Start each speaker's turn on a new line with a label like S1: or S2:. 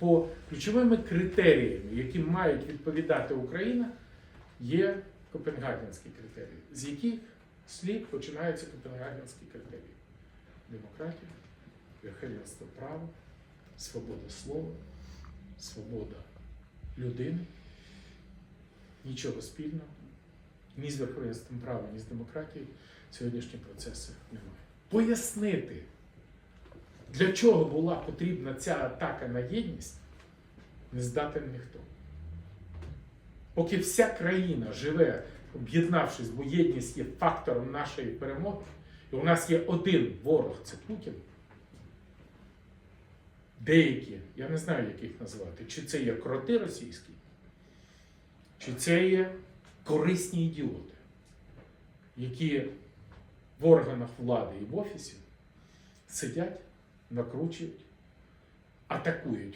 S1: Бо ключовими критеріями, які мають відповідати Україна, є копенгагенські критерії, з яких слід починаються копенгагенські критерії: демократія, верховенство права, свобода слова, свобода людини. Нічого спільного ні з верховенством права, ні з демократією сьогоднішні процеси немає. Пояснити, для чого була потрібна ця атака на єдність, не здатен ніхто. Поки вся країна живе, об'єднавшись, бо єдність є фактором нашої перемоги, і у нас є один ворог це Путін. Деякі, я не знаю, як їх назвати, чи це є кроти російські, чи це є корисні ідіоти, які в органах влади і в офісі сидять, накручують, атакують